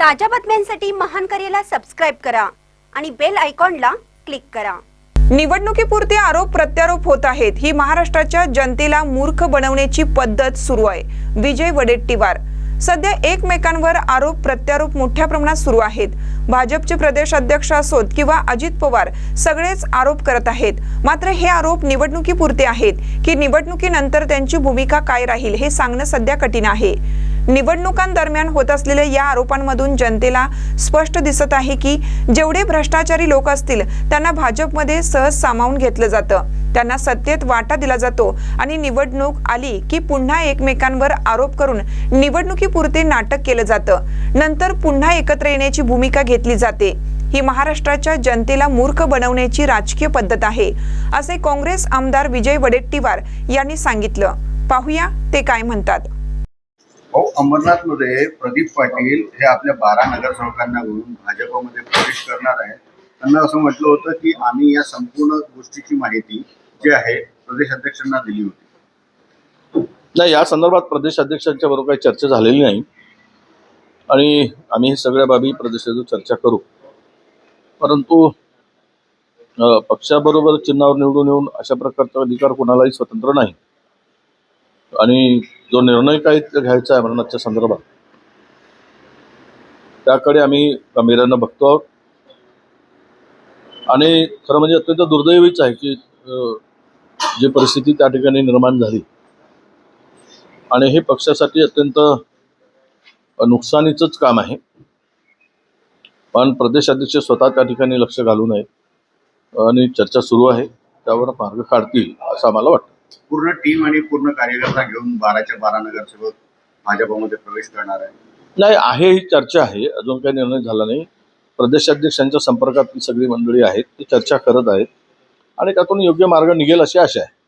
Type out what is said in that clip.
ताज्या बातम्यांसाठी महान करेला सबस्क्राईब करा आणि बेल आयकॉनला क्लिक करा. निवडणुकीपुरते आरोप प्रत्यारोप होत आहेत. ही महाराष्ट्राच्या जनतेला मूर्ख बनवण्याची पद्धत सुरू आहे. विजय वडेट्टीवार. सध्या एकमेकांवर आरोप प्रत्यारोप मोठ्या प्रमाणात सुरू आहेत. भाजपचे प्रदेश अध्यक्ष असोत किंवा अजित पवार सगळेच आरोप करत आहेत. मात्र हे आरोप निवडणुकीपुरते आहेत की निवडणुकीनंतर त्यांची भूमिका काय राहील हे सांगणं सध्या कठीण आहे. निवडणुकांदरम्यान होत असलेल्या या आरोपांमधून जनतेला स्पष्ट दिसत आहे की जेवढे भ्रष्टाचारी लोक असतील त्यांना भाजपमध्ये सहज सामावून घेतलं जातं. त्यांना सत्तेत वाटा दिला जातो आणि निवडणूक आली की पुन्हा एकमेकांवर आरोप करून निवडणुकीपुरते नाटक केलं जातं. नंतर पुन्हा एकत्र येण्याची भूमिका घेतली जाते. ही महाराष्ट्राच्या जनतेला मूर्ख बनवण्याची राजकीय पद्धत आहे असे काँग्रेस आमदार विजय वडेट्टीवार यांनी सांगितलं. पाहूया ते काय म्हणतात. भाऊ अंबरनाथमध्ये प्रदीप पाटील हे आपल्या बारा नगरसेवकांना घेऊन भाजपमध्ये प्रवेश करणार आहे त्यांना असं म्हटलं होतं की आम्ही या संपूर्ण गोष्टीची माहिती जी आहे प्रदेश अध्यक्षांना दिली होती. नाही या संदर्भात प्रदेश अध्यक्षांच्या बरोबर काही चर्चा झालेली नाही. आणि आम्ही हे सगळ्या बाबी प्रदेशात चर्चा करू. परंतु पक्षाबरोबर चिन्हावर निवडून येऊन अशा प्रकारचा अधिकार कोणालाही स्वतंत्र नाही. आणि जो निर्णय काय घ्यायचा आहे मरणाच्या संदर्भात त्याकडे आम्ही गांभीर्यानं बघतो आहोत. आणि खरं म्हणजे अत्यंत दुर्दैवीच आहे की जी परिस्थिती त्या ठिकाणी निर्माण झाली. आणि हे पक्षासाठी अत्यंत नुकसानीचंच काम आहे. पण प्रदेशाध्यक्ष स्वतः त्या ठिकाणी लक्ष घालू नये आणि चर्चा सुरू आहे. त्यावर मार्ग काढतील असं आम्हाला वाटतं. पूर्ण टीम आणि पूर्ण कार्यकर्ता घेऊन बाराच्या बारा नगरसेवक भाजपामध्ये प्रवेश करणार आहे. नाही आहे ही चर्चा आहे. अजून काही निर्णय झाला नाही. प्रदेशाध्यक्षांच्या संपर्कात सगळी मंडळी आहेत. ती चर्चा करत आहेत. आणि त्यातून योग्य मार्ग निघेल अशी आशा आहे.